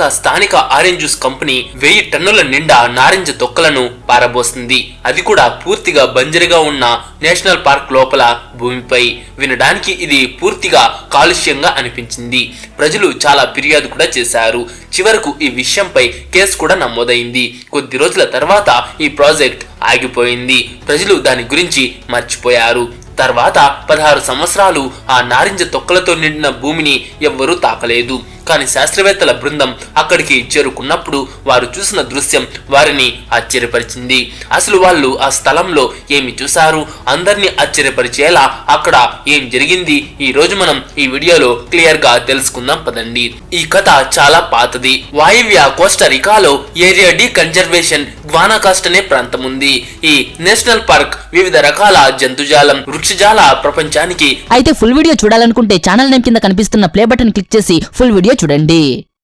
ఒక స్థానిక orange juice company వెయ్యి టన్నుల నిండా నారింజ తొక్కలను పారబోస్తుంది అది కూడా పూర్తిగా బంజరుగా ఉన్న నేషనల్ పార్క్ లోపల భూమిపై వినడానికి ఇది పూర్తిగా కాలుష్యంగా అనిపించింది. ప్రజలు చాలా ఫిర్యాదు కూడా చేశారు. చివరకు ఈ విషయంపై కేసు కూడా నమోదైంది. కొద్ది రోజుల తర్వాత ఈ ప్రాజెక్ట్ ఆగిపోయింది. ప్రజలు దాని గురించి మర్చిపోయారు. తర్వాత పదహారు సంవత్సరాలు ఆ నారింజ తొక్కలతో నిండిన భూమిని ఎవ్వరూ తాకలేదు. కానీ శాస్త్రవేత్తల బృందం అక్కడికి చేరుకున్నప్పుడు వారు చూసిన దృశ్యం వారిని ఆశ్చర్యపరిచింది. అసలు వాళ్ళు ఆ స్థలంలో ఏమి చూశారు? అందరినీ ఆశ్చర్యపరిచేలా అక్కడ ఏం జరిగింది? ఈ రోజు మనం ఈ వీడియోలో క్లియర్గా తెలుసుకుందాం పదండి. ఈ కథ చాలా పాతది. వాయువ్య కోస్టరికాలో ఏరియా డి కన్జర్వేషన్ గ్వానాకాస్ట్ అనే ప్రాంతం ఉంది. ఈ నేషనల్ పార్క్ వివిధ రకాల జంతుజాలం వృక్షజాల ప్రపంచానికి అయితే ఫుల్ వీడియో చూడాలనుకుంటే ఛానల్ నేమ్ కింద కనిపిస్తున్న ప్లే బటన్ క్లిక్ చేసి ఫుల్ వీడియో చూడండి